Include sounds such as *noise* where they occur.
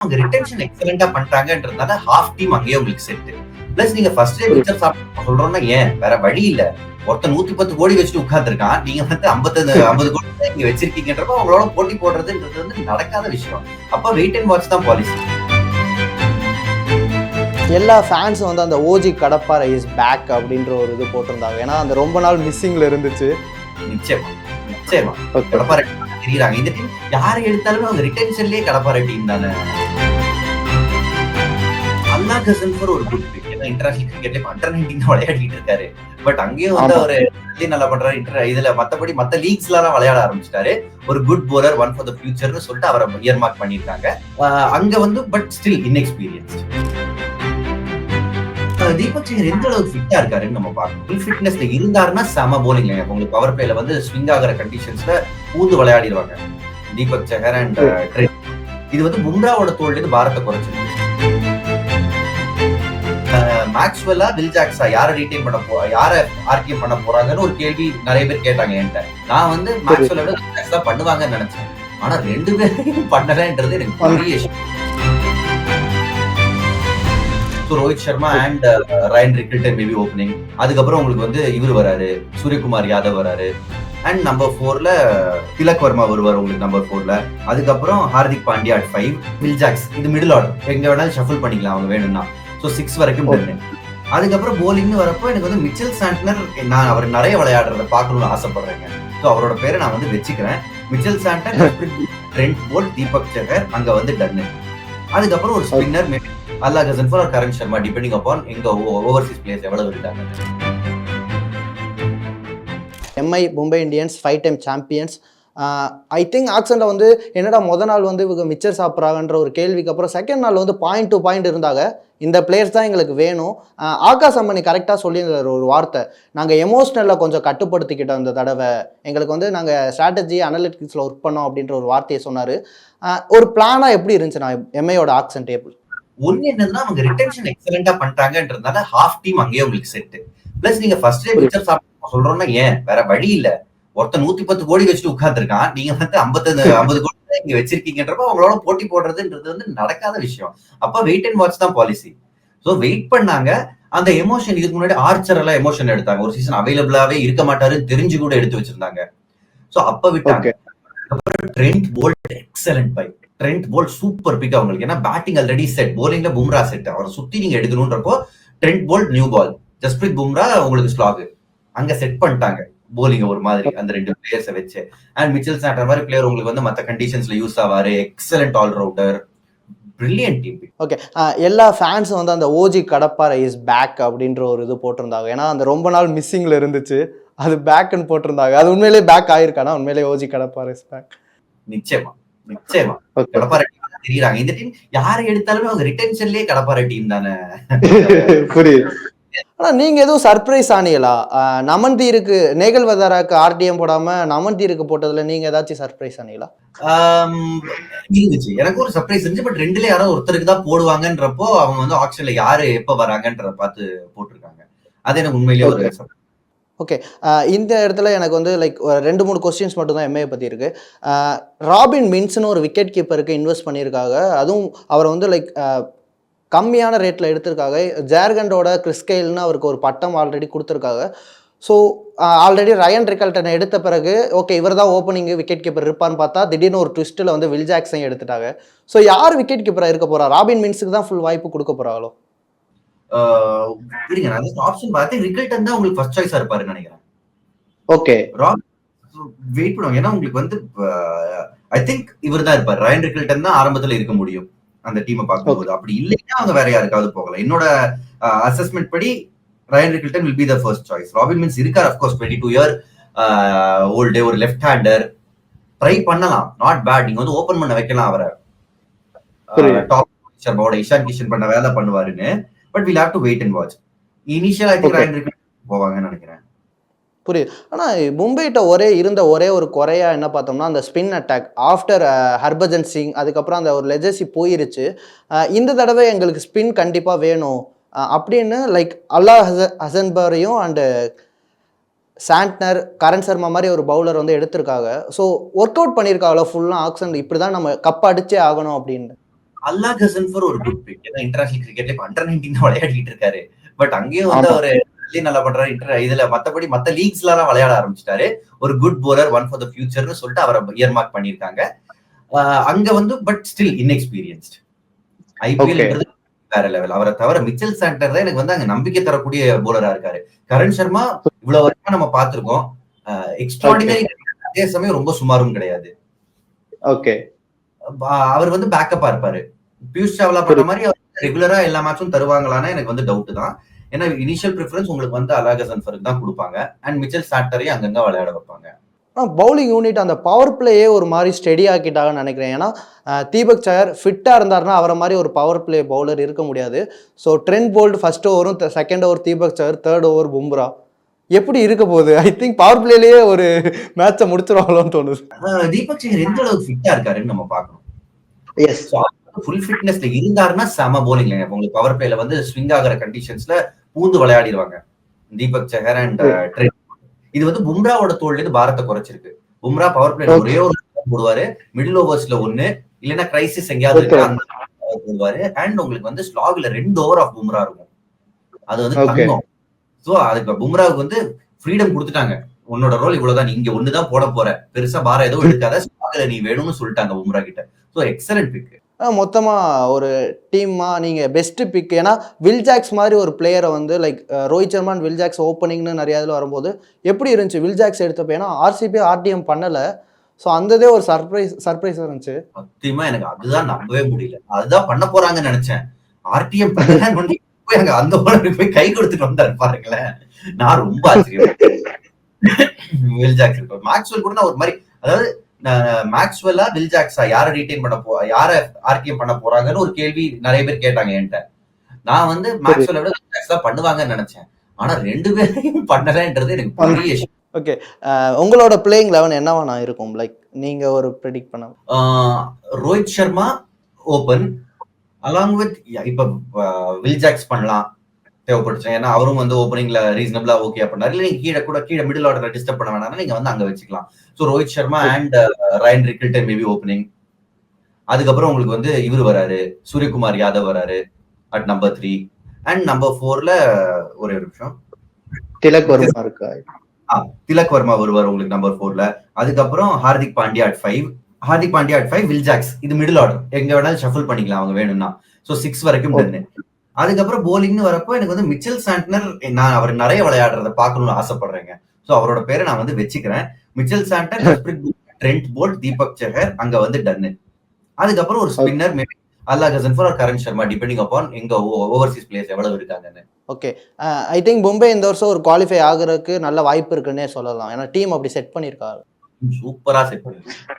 அவங்க ரிட்டன்ஷன் எக்ஸலண்டா பண்றாங்கன்றதுனால ஹாஃப் டீம் அங்கேயே உங்களுக்கு செட் பிளஸ் நீங்க ஃபர்ஸ்ட் டே பிக்சர் சாப்பிட்டு சொல்றோம்னா ஏன்? வேற வழி இல்ல. ஒருத்தன் நூத்தி பத்து கோடி வச்சுட்டு உட்கார்ந்துருக்கான். நீங்க வந்து ஐம்பத்தஞ்சு ஐம்பது கோடி நீங்க வச்சிருக்கீங்கன்றப்ப அவங்களோட போட்டி போடுறதுன்றது வந்து நடக்காத விஷயம். அப்ப வெயிட் அண்ட் வாட்ச் தான் பாலிசி எல்லா ஃபேன்ஸும் வந்து அந்த ஓஜி கடப்பாறை இஸ் பேக் அப்படின்ற ஒரு இது போட்டிருந்தாங்க. ஏன்னா அந்த ரொம்ப நாள் மிஸ்ஸிங்ல இருந்துச்சு. நிச்சயமா நிச்சயமா. கடப்பாறை தெரியுறாங்க இந்த டீம் யாரை எடுத்தாலுமே அவங்க ரிட்டன்ஷன்லயே கடப்பாறை டீம் தானே. கசன்ஃபர் ஒரு குட் பிக் ஏன்னா இன்டர்நேஷனல் கிரிக்கெட்ல அண்டர் நைன்டீன் தான் விளையாடிட்டு இருக்காரு. பட் அங்கேயும் வந்து. அவரு நல்லா பண்றாரு inter- இதுல மத்தபடி மத்த லீக்ஸ்ல எல்லாம் விளையாட ஆரம்பிச்சிட்டாரு. ஒரு good bowler one for the ஃபியூச்சர்னு சொல்லிட்டு அவரை இயர் மார்க் பண்ணிருக்காங்க ஆஹ் அங்க வந்து but still inexperience Deepak Chahar எந்த அளவுக்கு ஃபிட்டா இருக்காருன்னு நம்ம பார்க்கணும். ஃபுல் ஃபிட்னஸ்ல இருந்தாருன்னா செம போலிங் உங்களுக்கு பவர் பிளேல வந்து ஸ்விங் ஆகிற கண்டிஷன்ஸ்ல பூந்து விளையாடிடுவாங்க தீபக் சேகர் அண்ட் இது வந்து பும்ராவோட இருந்து பாரத்தை குறைச்சிருக்கு. மேக்ஸ்வெல்லா வில் ஜாக்ஸா யாரை ரீடைன் பண்ண போ யார ஆர்கியம் பண்ண போறாங்கன்னு ஒரு கேள்வி நிறைய பேர் கேட்டாங்க என்கிட்ட. நான் வந்து மேக்ஸ்வெல்ல விட வில் ஜாக்ஸ் தான் பண்ணுவாங்கன்னு நினைச்சேன். ஆனா ரெண்டு பேரையும் பண்ணலன்றது எனக்கு பெரிய Rohit Sharma and Ryan Rickelton maybe opening அதுக்கப்புறம் உங்களுக்கு வந்து இவர் வராரு சூரியகுமார் யாதவ் வராரு. அண்ட் நம்பர் ஃபோர்ல திலக் வர்மா வருவார் உங்களுக்கு நம்பர் ஃபோர்ல அதுக்கப்புறம் Hardik Pandya at five Will Jacks இது மிடில் ஆர்டர் எங்க வேணாலும் ஷஃபிள் பண்ணிக்கலாம் அவங்க வேணும்னா. ஸோ சிக்ஸ் வரைக்கும் அதுக்கப்புறம் போலிங்னு வரப்போ எனக்கு வந்து மிச்சல் சாண்ட்னர் நான் அவர் நிறைய விளையாடுறத பார்க்கணும்னு ஆசைப்படுறேங்க. ஸோ அவரோட பேரை நான் வந்து வச்சுக்கிறேன். Mitchell Santner Trent Boult Deepak Chahar அங்க வந்து டன்னு அதுக்கப்புறம் ஒரு spinner Allah Ghazanfar Karan Sharma depending upon எங்க ஓவர்சீஸ் பிளேயர்ஸ் எவ்வளவு இருக்காங்க MI Mumbai Indians five time champions I think ஆக்சனில் வந்து என்னடா முத நாள் வந்து இவங்க மிச்சர் சாப்பிட்றாங்கன்ற ஒரு கேள்விக்கு அப்புறம் செகண்ட் நாள் வந்து பாயிண்ட் டு பாயிண்ட் இருந்தாங்க. இந்த பிளேயர்ஸ் தான் எங்களுக்கு வேணும். ஆகாஷ் அம்மனி கரெக்டாக சொல்லியிருந்தார் ஒரு வார்த்தை. நாங்கள் எமோஷ்னலில் கொஞ்சம் கட்டுப்படுத்திக்கிட்டோம் இந்த தடவை. எங்களுக்கு வந்து நாங்கள் ஸ்ட்ராட்டஜி அனலிட்டிக்ஸில் ஒர்க் பண்ணோம் அப்படின்ற ஒரு வார்த்தையை சொன்னார். ஒரு பிளானாக எப்படி இருந்துச்சு? நான் எம்ஐயோட ஆக்சன் டேபிள் ஒன்று என்னதுன்னா அவங்க ரிட்டன்ஷன் எக்ஸலண்டா பண்றாங்கன்றதுனால ஹாஃப் டீம் அங்கேயே உங்களுக்கு செட்டு பிளஸ் நீங்க ஃபர்ஸ்ட் டே பிக்சர் சாப்பிட்டு சொல்றோம்னா ஏன்? வேற வழி இல்லை. ஒருத்தன் நூத்தி பத்து கோடி வச்சுட்டு உட்கார்ந்துருக்கான். நீங்க வந்து ஐம்பத்தஞ்சு *laughs* ஐம்பது கோடி இங்க வச்சிருக்கீங்கன்றப்ப அவங்களோட போட்டி போடுறதுன்றது வந்து நடக்காத விஷயம். அப்ப வெயிட் அண்ட் வாட்ச் தான் பாலிசி சோ வெயிட் பண்ணாங்க. அந்த எமோஷன் இதுக்கு முன்னாடி ஆர்ச்சர் எல்லாம் எமோஷன் எடுத்தாங்க. ஒரு சீசன் அவைலபிளாவே இருக்க மாட்டாருன்னு தெரிஞ்சு கூட எடுத்து வச்சிருந்தாங்க. சோ அப்ப விட்டாங்க. Trent Boult excellent buy Trent Boult super pick அவங்களுக்கு. ஏன்னா பேட்டிங் ஆல்ரெடி செட் போலிங்ல பும்ரா செட் அவரை சுத்தி நீங்க எடுக்கணும்ன்றப்போ Trent Boult new ball Jasprit Bumrah உங்களுக்கு ஸ்லாக் அங்க செட் பண்ணிட்டாங்க. போலிங் ஒரு மாதிரி அந்த ரெண்டு பிளேயர்ஸை வச்சு. அண்ட் மிச்சல் சாண்டர் மாதிரி பிளேயர் உங்களுக்கு வந்து மத்த கண்டிஷன்ஸ்ல use ஆவாரு. Excellent all rounder brilliant team okay எல்லா ஃபேன்ஸும் வந்து அந்த ஓஜி கடப்பாறை இஸ் பேக் அப்படின்ற ஒரு இது போட்டிருந்தாங்க. ஏன்னா அந்த ரொம்ப நாள் மிஸ்ஸிங்கில் இருந்துச்சு. அது பேக்குன்னு போட்டிருந்தாங்க. அது உண்மையிலேயே பேக் ஆயிருக்கானா உண்மையிலேயே ஓஜி கடப்பாறை இஸ் பேக் நிச்சயமா. நிச்சயமா. கடப்பாறை தெரியுறாங்க. இந்த டீம் யாரை எடுத்தாலுமே அவங்க ரிட்டன்ஷன்லயே கடப்பாறை டீம் தானே. *laughs* புரியுது. ஆனால் நீங்கள் எதுவும் சர்ப்ரைஸ் ஆனீங்களா? ஆஹ் நமன்தீருக்கு நேகல் வதாராக்கு ஆர்டிஎம் போடாமல் நமன்தீருக்கு போட்டதில் நீங்கள் ஏதாச்சும் சர்ப்ரைஸ் ஆனீங்களா? இருந்துச்சு எனக்கு ஒரு சர்ப்ரைஸ் இருந்துச்சு பட் ரெண்டுல யாரோ ஒருத்தருக்கு தான் போடுவாங்கன்றப்போ அவங்க வந்து ஆக்ஷன்ல யாரு எப்ப வராங்கன்றத பார்த்து போட்டிருக்காங்க. அது எனக்கு உண்மையிலேயே ஒரு. ஆஹ் இந்த இடத்துல எனக்கு வந்து லைக் ரெண்டு மூணு கொஸ்டின்ஸ் மட்டும் தான் எம்ஏ பற்றி இருக்கு. ஆஹ் ராபின் மின்ஸ்னு ஒரு விக்கெட் கீப்பருக்கு இன்வெஸ்ட் பண்ணியிருக்காங்க. அதுவும் அவரை வந்து லைக் கம்மியான ரேட்டில் எடுத்திருக்காங்க. ஜார்கண்டோட கிறிஸ்கெயில்னு அவருக்கு ஒரு பட்டம் ஆல்ரெடி கொடுத்துருக்காங்க. ஸோ ஆல்ரெடி ரயன் ரிகல்டனை எடுத்த பிறகு ஓகே இவர் தான் ஓப்பனிங் விக்கெட் கீப்பர் இருப்பான்னு பார்த்தா திடீர்னு ஒரு ட்விஸ்ட்டில் வந்து வில் ஜாக்ஸையும் எடுத்துட்டாங்க. ஸோ யார் விக்கெட் கீப்பராக இருக்க போறா? ராபின் மின்ஸுக்கு தான் ஃபுல் வாய்ப்பு கொடுக்க போறாங்களோ? ஆஹ், இருங்க நான் ஆப்ஷன் பார்த்து ரிகல்டன் தான் உங்களுக்கு ஃபர்ஸ்ட் சாய்ஸா இருப்பாருன்னு நினைக்கிறேன். ஓகே வெயிட் பண்ணுவாங்க ஏன்னா உங்களுக்கு வந்து ஐ திங்க் இவர் தான் இருப்பார். ரயன் ரிகல்டன் தான் ஆரம்பத்துல இருக்க முடியும். அந்த டீமை பார்க்கும்போது. அப்படி இல்லைன்னா அவங்க வேற யாருக்காவது போகலாம் என்னோட அசஸ்மெண்ட் படி Ryan Rickelton will be the first choice Robin Minz இருக்கார் of course twenty two year old ஒரு லெஃப்ட் ஹேண்டர் ட்ரை பண்ணலாம். நாட் பேட் நீங்க வந்து ஓபன் பண்ண வைக்கலாம் அவரை. டாப் சர்மாவோட இஷான் கிஷன் பண்ண வேலை பண்ணுவாருன்னு. But will have to wait and watch initial I think. Ryan Rickelton போவாங்கன்னு நினைக்கிறேன். புரியுது. ஆனால் மும்பைட்ட ஒரே இருந்த ஒரே ஒரு குறையா என்ன பார்த்தோம்னா அந்த spin attack after Harbhajan Singh அதுக்கப்புறம் அந்த ஒரு லெஜசி போயிருச்சு. இந்த தடவை எங்களுக்கு ஸ்பின் கண்டிப்பாக வேணும். அப்படின்னு லைக் அல்லா ஹச ஹசன்பரையும் அண்டு சாண்ட்னர் கரண் சர்மா மாதிரி ஒரு பவுலர் வந்து எடுத்திருக்காங்க. ஸோ ஒர்க் அவுட் பண்ணியிருக்காங்களோ ஃபுல்லாக ஆக்ஷன் இப்படி தான் நம்ம கப் அடிச்சே ஆகணும் அப்படின்னு அல்லா கசன்ஃபர் ஒரு குட் பிக் ஏன்னா இன்டர்நேஷனல் கிரிக்கெட்ல இப்ப அண்டர் நைன்டீன் விளையாடிட்டு இருக்காரு. பட் அங்கேயும் வந்து ஆமா. Really நல்லா பண்றாரு இன்டர் இதுல மத்தபடி மத்த லீக்ஸ்ல எல்லாம் விளையாட ஆரம்பிச்சிட்டாரு. ஒரு good bowler one for the ஃபியூச்சர்னு சொல்லிட்டு அவரை இயர் மார்க் பண்ணிருக்காங்க அங்க வந்து பட் ஸ்டில் இன்எக்ஸ்பீரியன்ஸ்ட் ஐபிஎல் வேற லெவல் அவரை தவிர மிச்சல் சாண்டர் தான் எனக்கு வந்து அங்க நம்பிக்கை தரக்கூடிய போலரா இருக்காரு. கரண் சர்மா இவ்வளவு வரைக்கும் நம்ம பார்த்திருக்கோம். எக்ஸ்ட்ராடினரி அதே சமயம் ரொம்ப சுமாரும் கிடையாது. ஓகே அவர் வந்து பேக்கப்பா இருப்பாரு. பியூஷ் சாவ்லா பண்ற மாதிரி அவர் ரெகுலரா எல்லா மேட்சும் தருவாங்களான்னு எனக்கு வந்து டவுட் தான். ஏன்னா இனிஷியல் ப்ரிஃபரன்ஸ் உங்களுக்கு வந்து அலாக சன்ஃபருக்கு தான் கொடுப்பாங்க. அண்ட் மிச்சல் சாட்டரையும் அங்கங்க விளையாட வைப்பாங்க. ஆனால் பவுலிங் யூனிட் அந்த பவர் பிளேயே ஒரு மாதிரி ஸ்டெடி ஆக்கிட்டாங்கன்னு நினைக்கிறேன். ஏன்னா தீபக் சயர் ஃபிட்டாக இருந்தாருன்னா அவரை மாதிரி ஒரு பவர் பிளே பவுலர் இருக்க முடியாது. So Trent Boult first ஓவரும் second over Deepak Chahar third over Bumrah. எப்படி இருக்க போகுது? ஐ திங்க் பவர் பிளேலேயே ஒரு மேட்சை முடிச்சிருவாங்களோன்னு தோணுது. தீபக் சேகர் எந்த அளவுக்கு ஃபிட்டா இருக்காருன்னு நம்ம பார்க்கணும். எஸ் ஃபுல் ஃபிட்னஸ்ல இருந்தாருன்னா செம போலிங் உங்களுக்கு பவர் பிளேல வந்து ஸ்விங் ஆகிற கண்டிஷன்ஸ்ல பூந்து விளையாடிடுவாங்க தீபக் சஹர் அண்ட் ட்ரெண்ட் இது வந்து பும்ராவோட தோல்ல இருந்து பாரத்தை குறைச்சிருக்கு. Bumrah power Okay. ஒரே ஒரு போடுவாரு. மிடில் ஓவர்ஸ்ல ஒன்னு இல்லைன்னா கிரைசிஸ் எங்கேயாவது போடுவாரு. அண்ட் உங்களுக்கு வந்து ஸ்லாக்ல ரெண்டு ஓவர் ஆஃப் பும்ரா இருக்கும். அது வந்து. தங்கம். சோ அதுக்கு பும்ராவுக்கு வந்து ஃப்ரீடம் கொடுத்துட்டாங்க. உன்னோட ரோல் இவ்வளவுதான். நீ இங்க ஒண்ணுதான் போட போற. பெருசா பாரம் எதுவும் எடுக்காத. ஸ்லாக்ல நீ வேணும்னு சொல்லிட்டாங்க பும்ரா கிட்ட. சோ எக்ஸலன்ட் பிக் மொத்தமாக ஒரு டீமாக நீங்கள் பெஸ்ட்டு பிக் ஏன்னா வில் ஜாக்ஸ் மாதிரி ஒரு பிளேயரை வந்து like Rohit Sharma and Will Jacks ஓப்பனிங்னு நிறைய இதில் வரும்போது எப்படி இருந்துச்சு? வில் ஜாக்ஸ் எடுத்தப்போ ஏன்னா ஆர்சிபி ஆர்டிஎம் பண்ணலை. ஸோ அந்ததே ஒரு சர்ப்ரைஸ் சர்ப்ரைஸாக இருந்துச்சு. சத்தியமா எனக்கு அதுதான் நம்பவே முடியல. அதுதான் பண்ண போறாங்கன்னு நினைச்சேன். ஆர்டிஎம் பண்ணி *laughs* போய் அங்க அந்த bowler போய் கை கொடுத்துட்டு வந்தாரு பாருங்களேன். நான் ரொம்ப ஆச்சரியம் வில் ஜாக்ஸ் மேக்ஸ்வெல் கூட நான் ஒரு மாதிரி அதாவது மேக்ஸ்வெல்லா வில் ஜாக்ஸா யார ரீடைன் பண்ண போ யார ஆர்டிஎம் பண்ண போறாங்கன்னு ஒரு கேள்வி நிறைய பேர் கேட்டாங்க என்கிட்ட. நான் வந்து மேக்ஸ்வெல்ல விட வில் ஜாக்ஸ் தான் பண்ணுவாங்கன்னு நினைச்சேன். ஆனா ரெண்டு பேரையும் *laughs* பண்ணலன்றது எனக்கு பெரிய. அஹ் உங்களோட பிளேயிங் லெவன் என்னவா நான் இருக்கும்? லைக் நீங்கள் ஒரு ப்ரெடிக்ட் பண்ண Rohit Sharma open along with இப்ப வில் ஜாக்ஸ் பண்ணலாம். தேவைப்பட்டுச்சு ஏன்னா அவரும் வந்து ஓப்பனிங்ல ரீசனபிளா ஓகே பண்ணாரு இல்ல நீங்க கீழே கூட கீழே மிடில் ஆர்டர்ல டிஸ்டர்ப் பண்ண வேணாம்னா நீங்க வந்து அங்க வச்சுக்கலாம். So Rohit Sharma and Ryan Rickelton maybe opening அதுக்கப்புறம் உங்களுக்கு வந்து இவர் வராரு. சூரியகுமார் யாதவ் வராரு at number three and number ஃபோர்ல ஒரே ஒரு நிமிஷம். திலக் வர்மா இருக்கா? திலக் வர்மா வருவார் உங்களுக்கு நம்பர் ஃபோர்ல அதுக்கப்புறம் Hardik Pandya at five Hardik Pandya at five Will Jacks இது மிடில் ஆர்டர் எங்க வேணாலும் ஷஃபிள் பண்ணிக்கலாம் அவங்க வேணும்னா. ஸோ சிக்ஸ் வரைக்கும் அதுக்கப்புறம் போலிங்னு வரப்போ எனக்கு வந்து மிச்சல் சாண்ட்னர் நான் அவர் நிறைய விளையாடுறத பார்க்கணும்னு ஆசைப்படுறேங்க. ஸோ அவரோட பேரை நான் வந்து வச்சுக்கிறேன். Mitchell Santner Trent Boult Deepak Chahar அங்க வந்து டன்னு அதுக்கப்புறம் ஒரு ஸ்பின்னர் மேபி அல்லா கசன்ஃபர் ஒரு கரண் சர்மா டிபெண்டிங் அப்பான் எங்க ஓவர்சீஸ் பிளேயர்ஸ் எவ்வளவு இருக்காங்கன்னு. ஓகே ஐ திங்க் மும்பை இந்த வருஷம் ஒரு குவாலிஃபை ஆகுறதுக்கு நல்ல வாய்ப்பு இருக்குன்னே சொல்லலாம். ஏன்னா டீம் அப்படி செட் பண்ணியிருக்காரு. சூப்பரா செட் பண்ணிருக்காங்க